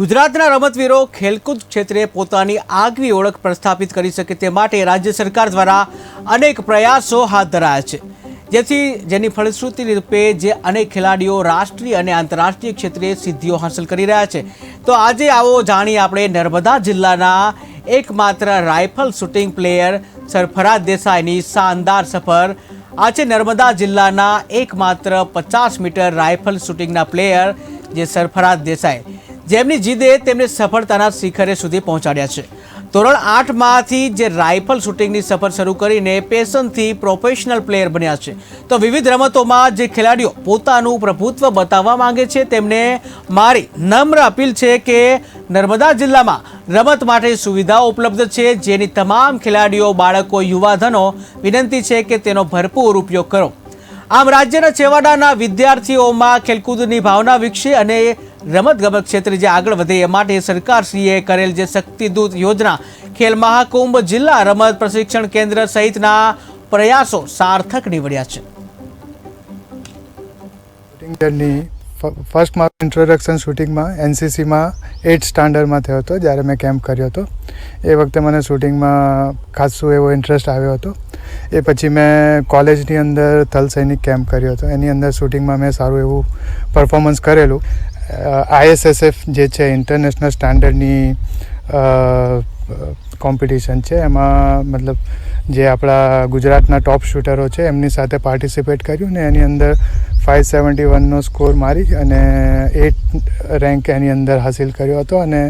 ગુજરાતના રમતવીરો ખેલકૂદ ક્ષેત્રે પોતાની આગવી ઓળખ પ્રસ્થાપિત કરી શકે તે માટે રાજ્ય સરકાર દ્વારા અનેક પ્રયાસો હાથ ધરાયા છે. જેથી જેની ફળશ્રુતિ રૂપે જે અનેક ખેલાડીઓ રાષ્ટ્રીય અને આંતરરાષ્ટ્રીય ક્ષેત્રે સિદ્ધિઓ હાંસલ કરી રહ્યા છે. તો આજે આવો જાણીએ આપણે નર્મદા જિલ્લાના એકમાત્ર રાઇફલ શૂટિંગ પ્લેયર સરફરાજ દેસાઈની શાનદાર સફર. આ છે નર્મદા જિલ્લાના એકમાત્ર પચાસ મીટર રાઇફલ શૂટિંગના પ્લેયર જે સરફરાજ દેસાઈ જેમની જીદે તેમને સફળતાના શિખરે સુધી પહોંચાડ્યા છે. ધોરણ આઠમાંથી જે રાઇફલ શૂટિંગની સફર શરૂ કરીને પેશનથી પ્રોફેશનલ પ્લેયર બન્યા છે. તો વિવિધ રમતોમાં જે ખેલાડીઓ પોતાનું પ્રભુત્વ બતાવવા માંગે છે, તેમને મારી નમ્ર અપીલ છે કે નર્મદા જિલ્લામાં રમત માટે સુવિધાઓ ઉપલબ્ધ છે. જેની તમામ ખેલાડીઓ, બાળકો, યુવાધનો વિનંતી છે કે તેનો ભરપૂર ઉપયોગ કરો. આમ રાજ્યના છેવાડાના વિદ્યાર્થીઓમાં ખેલકૂદની ભાવના વિકસે અને રમતગમત ક્ષેત્રે જે આગળ વધે એ માટે સરકારશ્રીએ કરેલ જે શક્તિદૂત યોજના, ખેલ મહાકુંભ જિલ્લા રમત પ્રશિક્ષણ કેન્દ્ર સહિતના પ્રયાસો સાર્થક નીવડ્યા છે. ફર્સ્ટ મારું ઇન્ટ્રોડક્શન શૂટિંગમાં એનસીસીમાં એઇટ સ્ટાન્ડર્ડમાં થયો હતો, જ્યારે મેં કેમ્પ કર્યો હતો. એ વખતે મને શૂટિંગમાં ખાસું એવો ઇન્ટરેસ્ટ આવ્યો હતો. એ પછી મેં કોલેજની અંદર થલ સૈનિક કેમ્પ કર્યો હતો. એની અંદર શૂટિંગમાં મેં સારું એવું પરફોર્મન્સ કરેલું. આઈએસએસએફ જે છે ઇન્ટરનેશનલ સ્ટાન્ડર્ડની કોમ્પિટિશન છે. એમાં મતલબ જે આપણા ગુજરાતના ટોપ શૂટરો છે, એમની સાથે પાર્ટિસિપેટ કર્યું ને એની અંદર ફાઇવ સેવન્ટી વનનો સ્કોર મારી અને એટ રેન્ક એની અંદર હાસિલ કર્યો હતો અને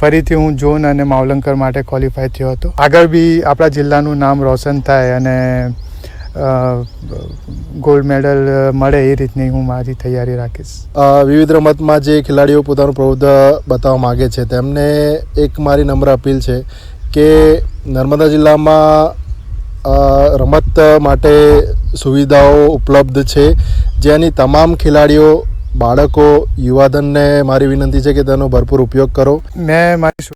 ફરીથી હું ઝોન અને માવલંકર માટે ક્વોલિફાય થયો હતો. આગળ બી આપણા જિલ્લાનું નામ રોશન થાય અને ગોલ્ડ મેડલ મળે એ રીતની હું મારી તૈયારી રાખીશ. વિવિધ રમતમાં જે ખેલાડીઓ પોતાનું પ્રભુત્વ બતાવવા માગે છે તેમને એક મારી નમ્ર અપીલ છે કે નર્મદા જિલ્લામાં રમત માટે સુવિધાઓ ઉપલબ્ધ છે. જેની તમામ ખેલાડીઓ બાળકો યુવાધનને મારી વિનંતી છે કે તેનો ભરપૂર ઉપયોગ કરો. મેં મારી